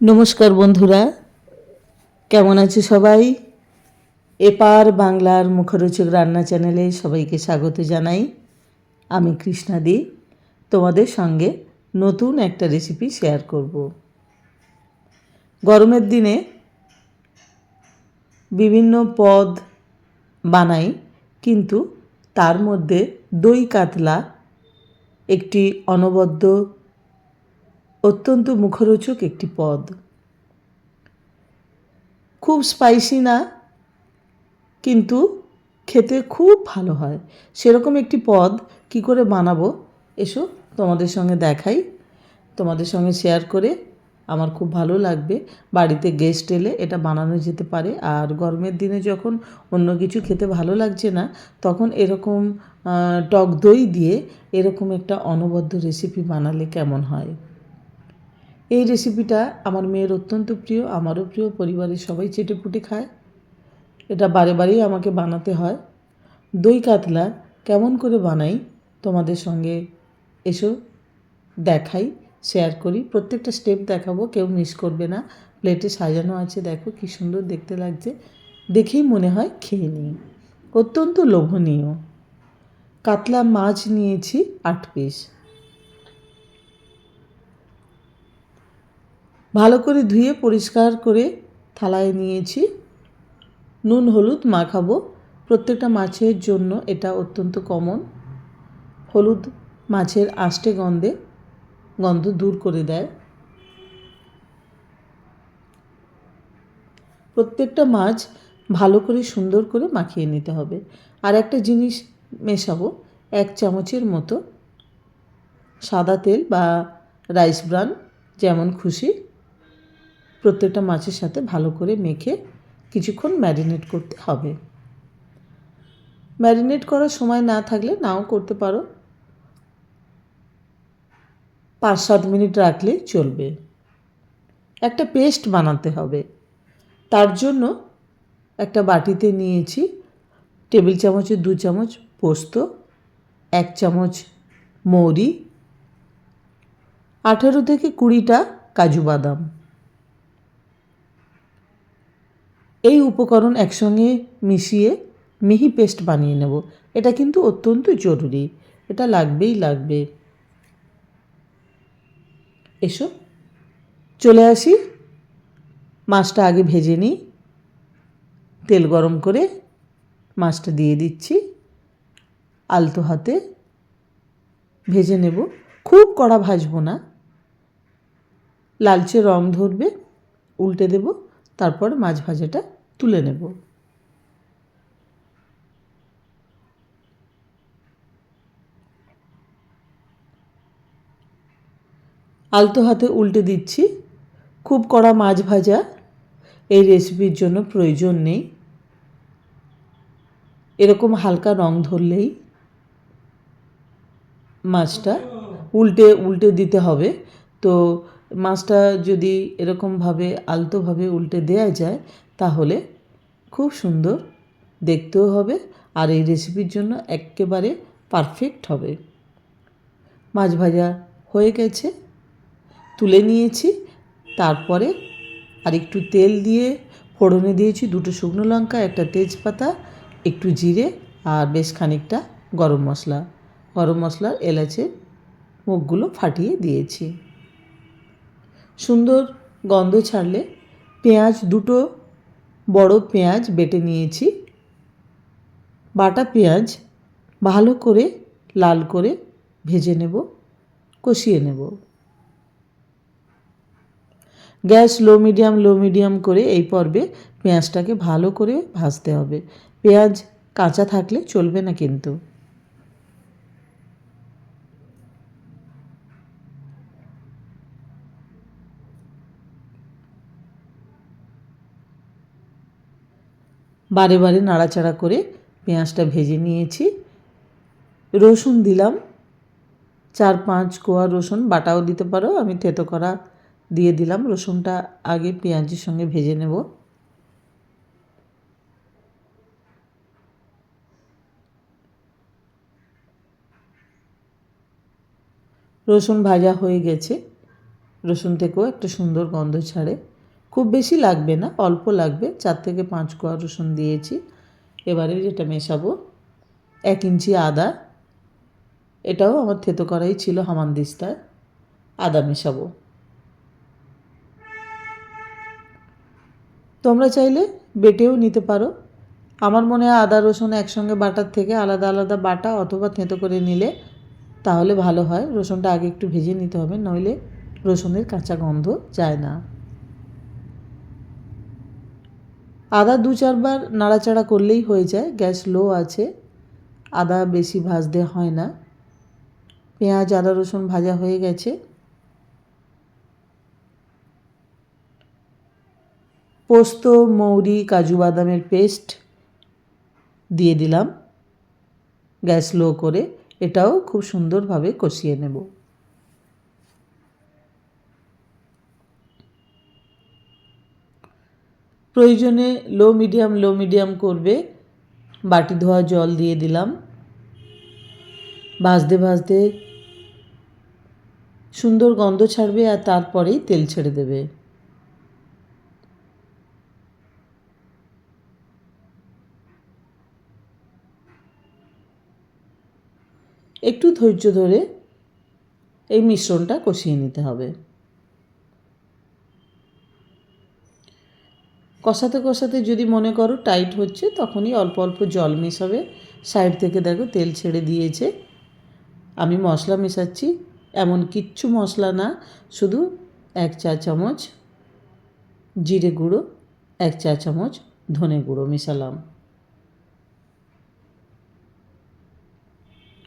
নমস্কার বন্ধুরা, কেমন আছে সবাই? এপার বাংলার মুখরোচক রান্না চ্যানেলে সবাইকে স্বাগত জানাই। আমি কৃষ্ণাদি তোমাদের সঙ্গে নতুন একটা রেসিপি শেয়ার করব। গরমের দিনে বিভিন্ন পদ বানাই, কিন্তু তার মধ্যে দই কাতলা একটি অনবদ্য অত্যন্ত মুখরোচক একটি পদ। খুব স্পাইসি না, কিন্তু খেতে খুব ভালো হয়। সেরকম একটি পদ কি করে বানাবো? এসো তোমাদের সঙ্গে দেখাই। তোমাদের সঙ্গে শেয়ার করে আমার খুব ভালো লাগবে। বাড়িতে গেস্ট এলে এটা বানানো যেতে পারে। আর গরমের দিনে যখন অন্য কিছু খেতে ভালো লাগছে না, তখন এরকম টক দই দিয়ে এরকম একটা অনবদ্য রেসিপি বানালে কেমন হয়? এই রেসিপিটা আমার মেয়ের অত্যন্ত প্রিয়, আমারও প্রিয়, পরিবারের সবাই চেটেপুটে খায়। এটা বারে বারেই আমাকে বানাতে হয়। দই কাতলা কেমন করে বানাই তোমাদের সঙ্গে এসো, দেখাই শেয়ার করি। প্রত্যেকটা স্টেপ দেখাবো, কেউ মিস করবে না। প্লেটে সাজানো আছে, দেখো কি সুন্দর দেখতে লাগছে। দেখেই মনে হয় খেয়ে নিই। অত্যন্ত লোভনীয়। কাতলা মাছ নিয়েছি আট পিস ভালো করে ধুয়ে পরিষ্কার করে থালায় নিয়েছি। নুন, হলুদ মাখাবো। প্রত্যেকটা মাছের জন্য এটা অত্যন্ত কমন হলুদ মাছের আষ্টে গন্ধে গন্ধ দূর করে দেয়। প্রত্যেকটা মাছ ভালো করে সুন্দর করে মাখিয়ে নিতে হবে। আর একটা জিনিস মেশাবো, এক চামচের মতো সাদা তেল বা রাইস ব্রান যেমন খুশি। প্রত্যেকটা মাছের সাথে ভালো করে মেখে কিছুক্ষণ ম্যারিনেট করতে হবে। ম্যারিনেট করার সময় না থাকলে নাও করতে পারো। পাঁচ সাত মিনিট রাখলে চলবে। একটা পেস্ট বানাতে হবে। তার জন্য একটা বাটিতে নিয়েছি টেবিল চামচের দু চামচ পোস্ত, এক চামচ মৌরি, আঠেরো থেকে কুড়িটা কাজু বাদাম। এই উপকরণ একসঙ্গে মিশিয়ে মিহি পেস্ট বানিয়ে নেব। এটা কিন্তু অত্যন্ত জরুরি। এটা লাগবেই লাগবে। এসো। চলে আসি। মাছটা আগে ভেজে নিই। তেল গরম করে মাছটা দিয়ে দিচ্ছি। আলতো হাতে ভেজে নেব। খুব কড়া ভাজবো না। লালচে রং ধরবে। উল্টে দেব। তারপর মাছ ভাজাটা তুলে নেব। আলতো হাতে উল্টে দিচ্ছি। খুব কড়া মাছ ভাজা এই রেসিপির জন্য প্রয়োজন নেই। এরকম হালকা রং ধরলেই মাছটা উল্টে উল্টে দিতে হবে। তো মাছটা যদি এরকমভাবে, আলতোভাবে উল্টে দেয়া যায়, তাহলে খুব সুন্দর দেখতেও হবে আর এই রেসিপির জন্য একেবারে পারফেক্ট হবে। মাছ ভাজা হয়ে গেছে, তুলে নিয়েছি, তারপরে আর একটু তেল দিয়ে ফোড়নে দিয়েছি দুটো শুকনো লঙ্কা, একটা তেজপাতা, একটু জিরে আর বেশ খানিকটা গরম মশলা। গরম মশলার এলাচে মুখগুলো ফাটিয়ে দিয়েছি। সুন্দর গন্ধ ছাড়লে পেঁয়াজ, দুটো বড় পেঁয়াজ বেটে নিয়েছি। বাটা পেঁয়াজ ভালো করে লাল করে ভেজে নেব, কষিয়ে নেব। Gas low medium low medium করে এই পর্বে পেঁয়াজটাকে ভালো করে ভাজতে হবে। পেঁয়াজ কাঁচা থাকলে চলবে না কিন্তু। বারে বারে নাড়াচাড়া করে পেঁয়াজটা ভেজে নিয়েছি। রসুন দিলাম। চার পাঁচ কোয়া রসুন, বাটাও দিতে পারো। আমি থেতো করা দিয়ে দিলাম। রসুনটা আগে পেঁয়াজের সঙ্গে ভেজে নেব। রসুন ভাজা হয়ে গেছে। রসুন থেকেও একটা সুন্দর গন্ধ ছাড়ে। খুব বেশি লাগবে না, অল্প লাগবে। চার থেকে পাঁচ কোয়া রসুন দিয়েছি। এবারে যেটা মেশাবো। এক ইঞ্চি আদা। এটাও আমার থেতো করাই ছিল হামানদিস্তায় আদা মেশাবো। তোমরা চাইলে বেটেও নিতে পারো। আমার মনে হয় আদা, রসুন একসঙ্গে বাটার থেকে আলাদা আলাদা বাটা অথবা থেঁতো করে নিলে তাহলে ভালো হয়। রসুনটা আগে একটু ভেজে নিতে হবে, নইলে রসুনের কাঁচা গন্ধ যায় না। আদা দু চারবার নাড়াচাড়া করলেই হয়ে যায়, গ্যাস লো আছে, আদা বেশি ভাজতে হয় না। পেঁয়াজ, আদা, রসুন ভাজা হয়ে গেছে। পোস্ত, মৌরি, কাজু বাদামের পেস্ট দিয়ে দিলাম। গ্যাস লো করে এটাও খুব সুন্দরভাবে কষিয়ে নেব। প্রয়োজনে লো মিডিয়াম লো মিডিয়াম করবে। বাটি ধোয়া জল দিয়ে দিলাম। ভাজতে ভাজতে সুন্দর গন্ধ ছাড়বে আর তারপরেই তেল ছেড়ে দেবে। একটু ধৈর্য ধরে এই মিশ্রণটা কষিয়ে নিতে হবে। কষাতে কষাতে যদি মনে করো টাইট হচ্ছে, তখনই অল্প অল্প জল মেশাবে। সাইড থেকে দেখো তেল ছেড়ে দিয়েছে। আমি মশলা মেশাচ্ছি, এমন কিচ্ছু মশলা না, শুধু এক চা চামচ জিরে গুঁড়ো, এক চা চামচ ধনে গুঁড়ো মেশালাম।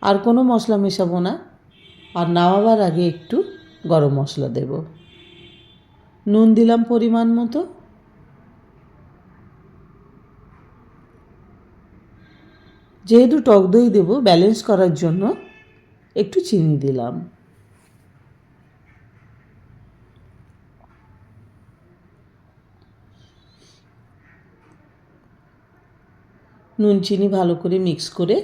আর কোনো মশলা মেশাবো না। আর নামাবার আগে একটু গরম মশলা দেব। নুন দিলাম পরিমাণ মতো। যেহেতু টক দই দেবো ব্যালেন্স করার জন্য একটু চিনি দিলাম। নুন, চিনি ভালো করে মিক্স করে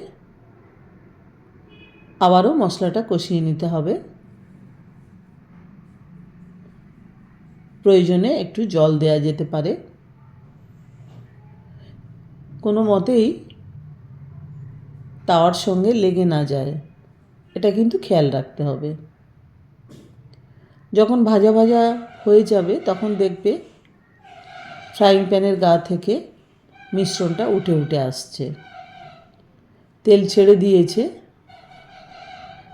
আবারও মশলাটা কষিয়ে নিতে হবে। প্রয়োজনে একটু জল দেওয়া যেতে পারে। কোনো মতেই তাওয়ার সঙ্গে লেগে না যায়। এটা কিন্তু খেয়াল রাখতে হবে। যখন ভাজা ভাজা হয়ে যাবে, তখন দেখবে ফ্রাইং প্যানের গা থেকে মিশ্রণটা উঠে উঠে আসছে। তেল ছেড়ে দিয়েছে।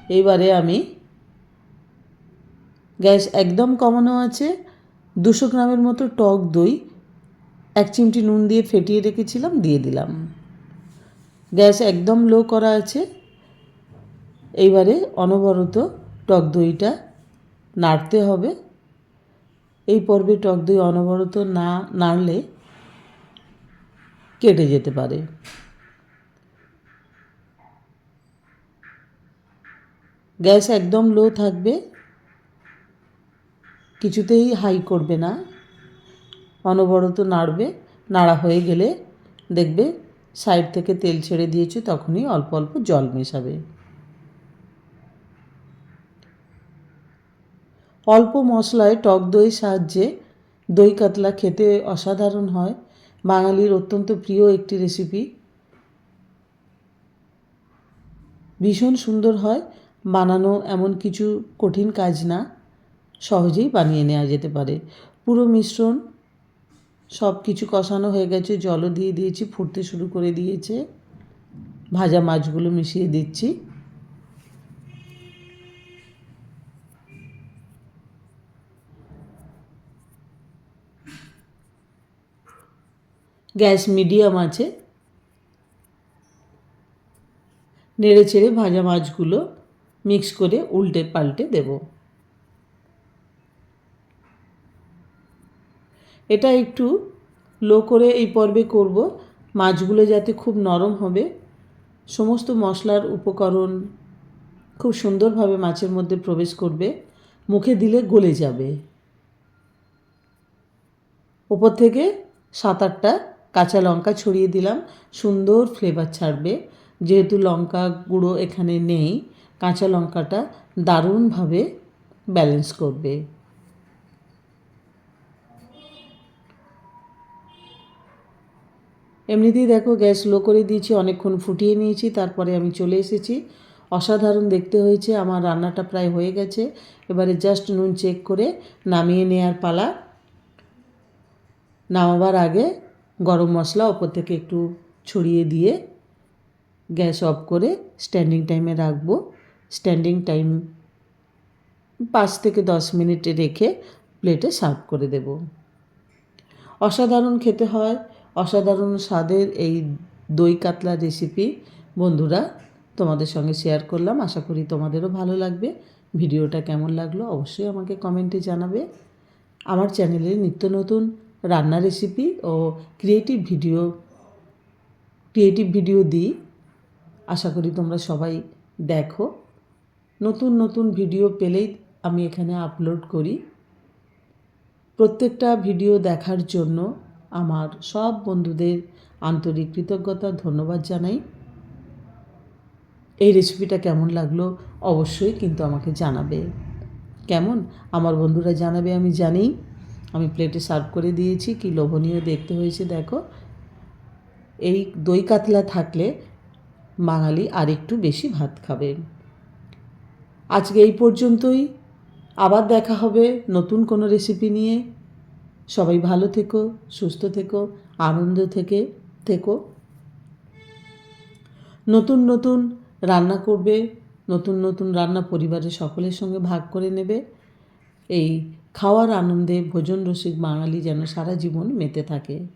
এইবারে আমি গ্যাস একদম কমানো আছে। দুশো গ্রামের মতো টক দই, এক চিমটি নুন দিয়ে ফেটিয়ে রেখেছিলাম, দিয়ে দিলাম। গ্যাস একদম লো করা আছে। এইবারে অনবরত টক দইটা নাড়তে হবে। এই পর্বে টক দই অনবরত না নাড়লে কেটে যেতে পারে। গ্যাস একদম লো থাকবে। কিছুতেই হাই করবে না। অনবরত নাড়বে। নাড়া হয়ে গেলে দেখবে সাইড থেকে তেল ছেড়ে দিয়েছে, তখনই অল্প অল্প জল মেশাবে। অল্প মশলায় টক দই সাহায্যে দই কাতলা খেতে অসাধারণ হয়। বাঙালির অত্যন্ত প্রিয় একটি রেসিপি ভীষণ সুন্দর হয়। বানানো এমন কিছু কঠিন কাজ না। সহজেই বানিয়ে নেওয়া যেতে পারে। পুরো মিশ্রণ সব কিছু কষানো হয়ে গেছে, জলও দিয়ে দিয়েছি, ফুটতে শুরু করে দিয়েছে। ভাজা মাছগুলো মিশিয়ে দিচ্ছি। গ্যাস মিডিয়াম আছে। নেড়ে চেড়ে ভাজা মাছগুলো মিক্স করে উল্টে পাল্টে দেব। এটা একটু লো করে এই পর্বে করব। মাছগুলো যাতে খুব নরম হবে। সমস্ত মশলার উপকরণ খুব সুন্দরভাবে মাছের মধ্যে প্রবেশ করবে। মুখে দিলে গলে যাবে। ওপর থেকে সাত আটটা কাঁচা লঙ্কা ছড়িয়ে দিলাম। সুন্দর ফ্লেভার ছাড়বে। যেহেতু লঙ্কা গুঁড়ো এখানে নেই, কাঁচা লঙ্কাটা দারুণভাবে ব্যালেন্স করবে। এমনিতেই দেখো গ্যাস লো করে দিয়েছি, অনেকক্ষণ ফুটিয়ে নিয়েছি, তারপরে আমি চলে এসেছি। অসাধারণ দেখতে হয়েছে, আমার রান্নাটা প্রায় হয়ে গেছে। এবারে জাস্ট নুন চেক করে নামিয়ে নেওয়ার পালা। নামাবার আগে গরম মশলা ওপর থেকে একটু ছড়িয়ে দিয়ে গ্যাস অফ করে স্ট্যান্ডিং টাইমে রাখব। স্ট্যান্ডিং টাইম পাঁচ থেকে দশ মিনিটে রেখে প্লেটে সার্ভ করে দেব। অসাধারণ খেতে হয়। অসাধারণ স্বাদের এই দই কাতলা রেসিপি বন্ধুরা, তোমাদের সঙ্গে শেয়ার করলাম। আশা করি তোমাদেরও ভালো লাগবে। ভিডিওটা কেমন লাগল অবশ্যই আমাকে কমেন্টে জানাবে। আমার চ্যানেলে নিত্য নতুন রান্না রেসিপি ও ক্রিয়েটিভ ভিডিও ক্রিয়েটিভ ভিডিও দিই। আশা করি তোমরা সবাই দেখো। নতুন নতুন ভিডিও পেলেই আমি এখানে আপলোড করি। প্রত্যেকটা ভিডিও দেখার জন্য আমার সব বন্ধুদের আন্তরিক কৃতজ্ঞতা, ধন্যবাদ জানাই। এই রেসিপিটা কেমন লাগল অবশ্যই কিন্তু আমাকে জানাবে। কেমন? আমার বন্ধুরা জানাবে আমি জানি। আমি প্লেটে সার্ভ করে দিয়েছি, কি লোভনীয় দেখতে হয়েছে, দেখো। এই দই কাতলা থাকলে বাঙালি আর একটু বেশি ভাত খাবে। আজকে এই পর্যন্তই। আবার দেখা হবে নতুন কোনো রেসিপি নিয়ে। সবাই ভালো থেকো, সুস্থ থেকো, আনন্দ থেকে, থেকো। নতুন নতুন রান্না করবে, নতুন নতুন রান্না পরিবারের সকলের সঙ্গে ভাগ করে নেবে। এই খাওয়ার আনন্দে ভোজন রসিক বাঙালি যেন সারা জীবন মেতে থাকে।